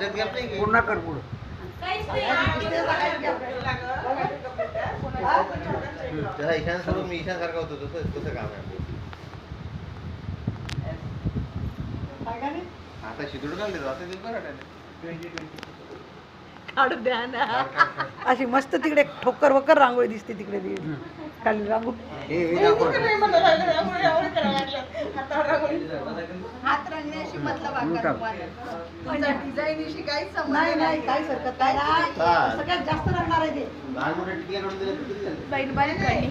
पूर्ण कर पुढं. त्याला ईशान सोडून मी ईशान सारखा होतो तसं तसं काम आहे आपलं. आता शिदूड घालते आता ते बरं काढू द्या ना. अशी मस्त तिकडे ठोकर वकर रांगोळी दिसते तिकडे ती. खाली रांगोळी हे हे दाखव हात रंगण्याशी मतलब. तुम्हाला. तुमच्या डिझाईनिशी काहीच संबंध नाही नाही नाही चाल. सगळ्यात जास्त रंगणार आहे ते लहान मोठ्या टिकल्या काढून दिल्या तर किती झाले? बाईन बारीक काढली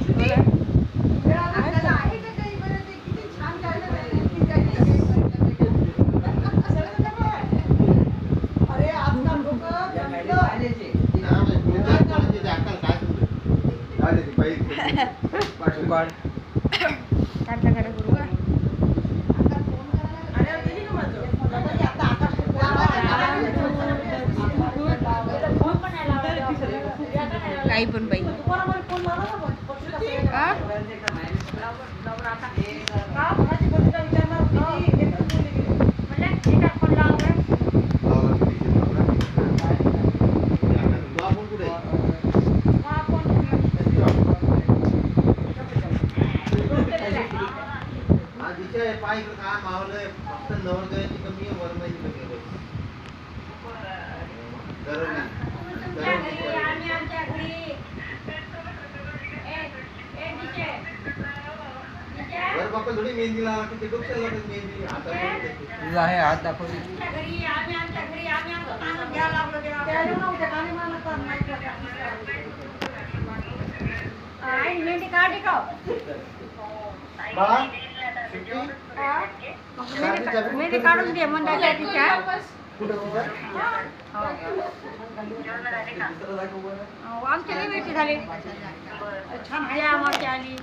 आपल्याला आहे का काही बरं ते किती छान काढलं आहे. किती काढली. अरे आजकाल लोक अक्कल काय? काय ते बाई- काढ काढा दिशा आहे पाय काय मावलंय फक्त नवरदेवाची कमी आहे वरमाईची कमी आहे बाप्पा थोडी मेहंदी लावा की? ते डोक्याला मेहंदी? तुझा आहे हात दाखव बाळा, सुट्टी? मेहंदी काढून दे मंडळाच्या तिच्या. कुठं तुझं? अहो, आमची लई भेटी झाली छान आहे आम्हाला आली आली.